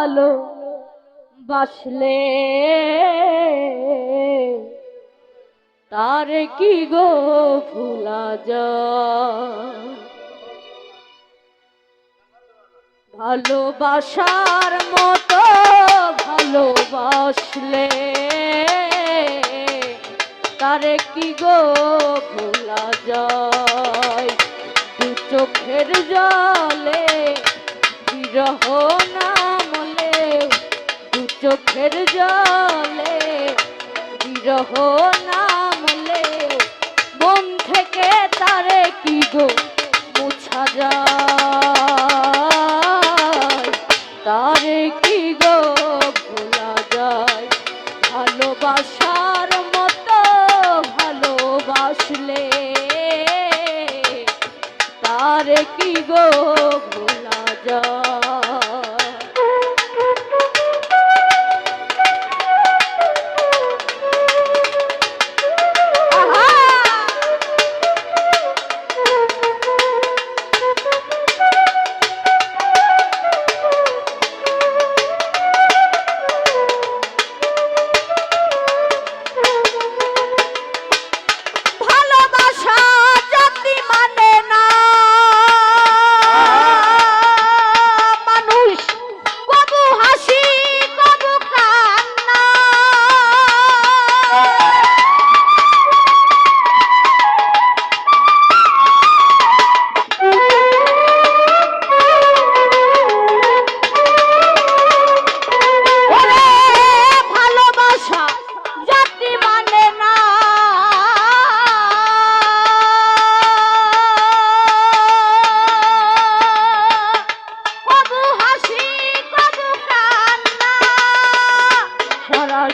ভালো বাসলে, তার কি গো ভুলা যায়? ভালোবাসার মতো ভালোবাসলে, তারে কি গো ভোলা যায়? দু চোখের জলে বিরহ দু চোখের জলে, বিরহ নামলে, মন থেকে তারে কি গো মুছা যায়? তারে কি গো ভোলা যায়? ভালোবাসার মতো ভালোবাসলে, তারে কি গো ভোলা যায়?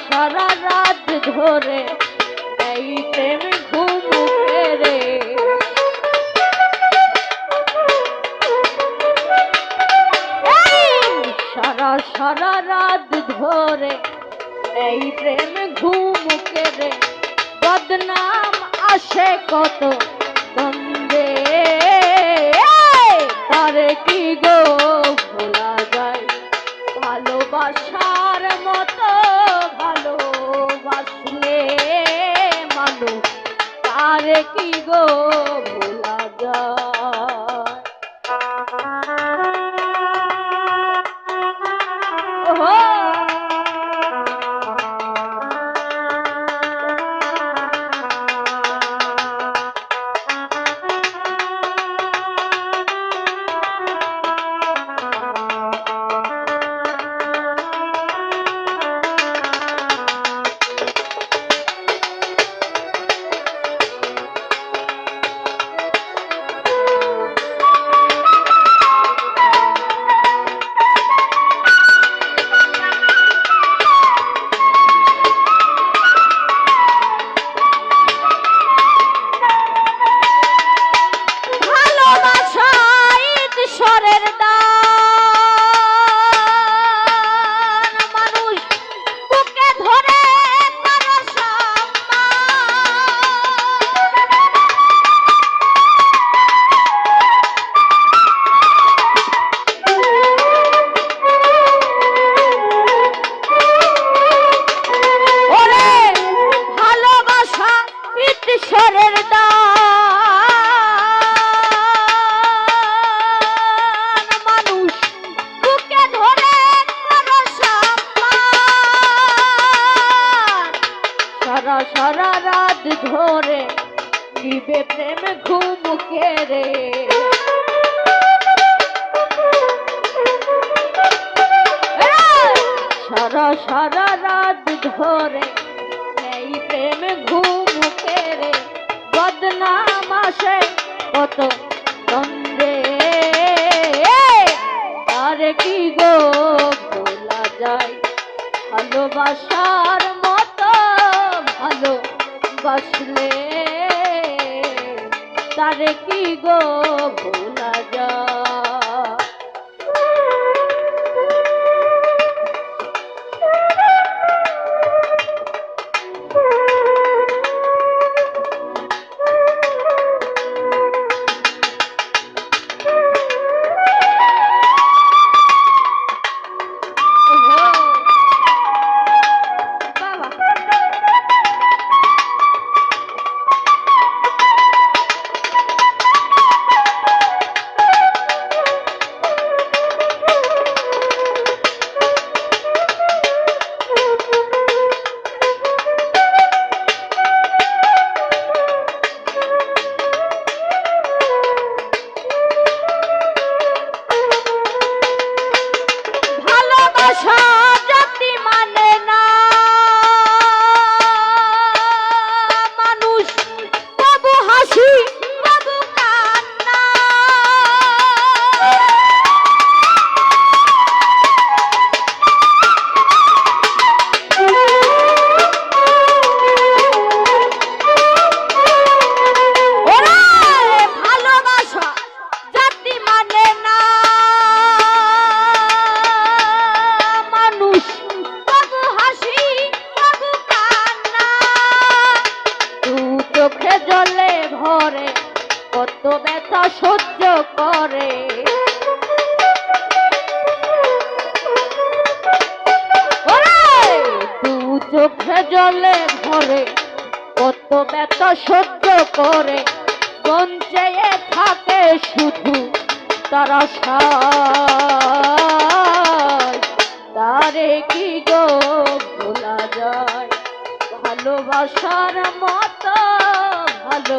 সারা রাত ধরে, এই প্রেম ঘুমুকে রে সারা সারা রাত ধরে, এই প্রেম ঘুমুকে রে বদনাম আসে কত দ্বন্দ্বে তারে কি গো ভোলা যায়? ভালোবাসার মতো কি গো ঈশ্বরের ধরে করো সারা সারা রাত ধরে নিবে প্রেম ঘুমুকে রে। সারা সারা রাত ধরে এই প্রেম ঘুমুকে রে বদনাম আসে, কত দ্বন্দ্বে আর কি গো ভোলা যায় ভালোবাসার মতো, ভালোবাসলে। তারে কি গো ভোলা যায় ধরে কত ব্যথা সহ্য করে। চোখে জলে ভরে, কত ব্যথা সহ্য করে। বঞ্চে থাকে শুধু তারা তারে কি গো ভোলা যায়? ভালোবাসার মতো ভালো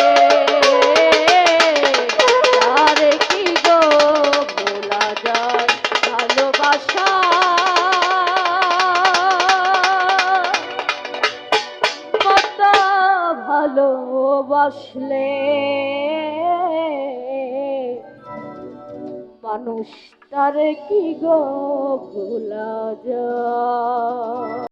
ভালোবাসলে মানুষ তার কি গো ভুলা যায়?